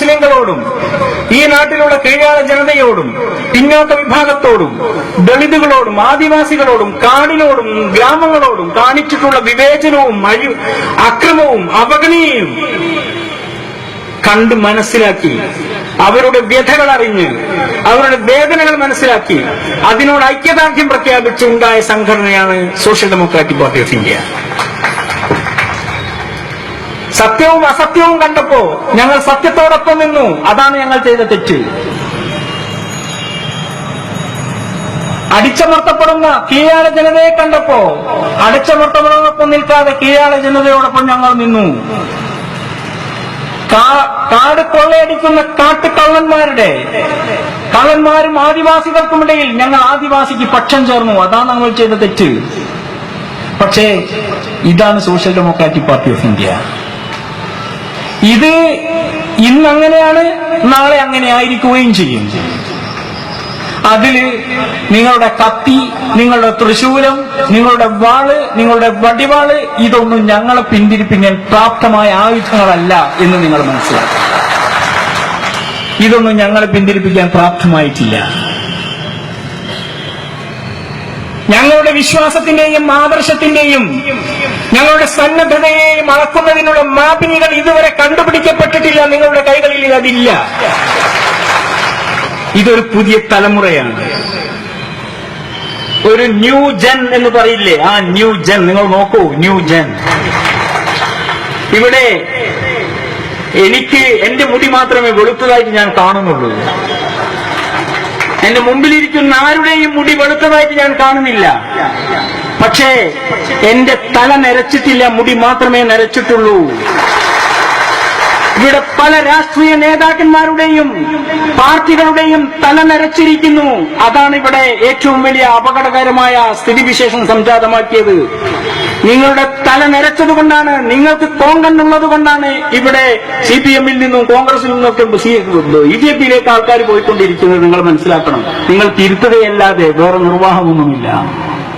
മുസ്ലിങ്ങളോടും ഈ നാട്ടിലുള്ള കീഴാള ജനതയോടും പിന്നോക്ക വിഭാഗത്തോടും ദളിതുകളോടും ആദിവാസികളോടും കാടിനോടും ഗ്രാമങ്ങളോടും കാണിച്ചിട്ടുള്ള വിവേചനവും അക്രമവും അവഗണനയും കണ്ട് മനസ്സിലാക്കി അവരുടെ വ്യഥകൾ അറിഞ്ഞ് അവരുടെ വേദനകൾ മനസ്സിലാക്കി അതിനോട് ഐക്യദാർഢ്യം പ്രഖ്യാപിച്ചുണ്ടായ സംഘടനയാണ് social democratic party of India. സത്യവും അസത്യവും കണ്ടപ്പോ ഞങ്ങൾ സത്യത്തോടൊപ്പം നിന്നു. അതാണ് ഞങ്ങൾ ചെയ്ത തെറ്റ്. അടിച്ചമർത്തപ്പെടുന്ന കീഴാള ജനതയെ കണ്ടപ്പോ അടിച്ചമർത്തപ്പെടുന്നതൊപ്പം നിൽക്കാതെ കീഴാള ജനതയോടൊപ്പം ഞങ്ങൾ നിന്നു. കാട് കൊള്ളയടിക്കുന്ന കാട്ടുകള്ളന്മാരുടെ കള്ളന്മാരും ആദിവാസികൾക്കുമിടയിൽ ഞങ്ങൾ ആദിവാസിക്ക് പക്ഷം ചേർന്നു. അതാണ് നമ്മൾ ചെയ്ത തെറ്റ്. പക്ഷേ ഇതാണ് social democratic party of India. ഇത് ഇന്നങ്ങനെയാണ് നാളെ അങ്ങനെ ആയിരിക്കുകയും ചെയ്യും. അതിൽ നിങ്ങളുടെ കത്തി നിങ്ങളുടെ തൃശൂലം നിങ്ങളുടെ വാൾ നിങ്ങളുടെ വടിവാൾ ഇതൊന്നും ഞങ്ങളെ പിന്തിരിപ്പിക്കാൻ പ്രാപ്തമായ ആയുധങ്ങളല്ല എന്ന് നിങ്ങൾ മനസ്സിലാക്കുക ഇതൊന്നും ഞങ്ങളെ പിന്തിരിപ്പിക്കാൻ പ്രാപ്തമായിട്ടില്ല. ഞങ്ങളുടെ വിശ്വാസത്തിന്റെയും ആദർശത്തിന്റെയും ഞങ്ങളുടെ സന്നദ്ധതയെ അളക്കുന്നതിനുള്ള മാപിനികൾ ഇതുവരെ കണ്ടുപിടിക്കപ്പെട്ടിട്ടില്ല. നിങ്ങളുടെ കൈകളിൽ അതില്ല. ഇതൊരു പുതിയ തലമുറയാണ്. ഒരു ന്യൂ ജൻ എന്ന് പറയില്ലേ? ആ ന്യൂ ജൻ. നിങ്ങൾ നോക്കൂ ന്യൂ ജൻ. ഇവിടെ എനിക്ക് എന്റെ മുടി മാത്രമേ വെളുത്തതായിട്ട് ഞാൻ കാണുന്നുള്ളൂ. എന്റെ മുമ്പിലിരിക്കുന്ന ആരുടെയും മുടി വെളുത്തതായിട്ട് ഞാൻ കാണുന്നില്ല. പക്ഷേ എന്റെ തല നരച്ചിട്ടില്ല മുടി മാത്രമേ നരച്ചിട്ടുള്ളൂ. ഇവിടെ പല രാഷ്ട്രീയ നേതാക്കന്മാരുടെയും പാർട്ടികളുടെയും തല നരച്ചിരിക്കുന്നു. അതാണ് ഇവിടെ ഏറ്റവും വലിയ അപകടകരമായ സ്ഥിതിവിശേഷം സംജാതമാക്കിയത്. നിങ്ങളുടെ തല നരച്ചതുകൊണ്ടാണ് നിങ്ങൾക്ക് കോങ്കണ്ണുള്ളത് കൊണ്ടാണ് ഇവിടെ സി പി എമ്മിൽ നിന്നും കോൺഗ്രസിൽ നിന്നൊക്കെ ബി ജെ പിയിലേക്ക് ആൾക്കാർ പോയിക്കൊണ്ടിരിക്കുന്നത് നിങ്ങൾ മനസ്സിലാക്കണം. നിങ്ങൾ തിരുത്തുകയല്ലാതെ വേറെ നിർവാഹമൊന്നുമില്ല.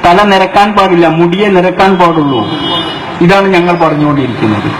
തല നിരക്കാൻ പാടില്ല മുടിയെ നിരക്കാൻ പാടുള്ളൂ. ഇതാണ് ഞങ്ങൾ പറഞ്ഞുകൊണ്ടിരിക്കുന്നത്.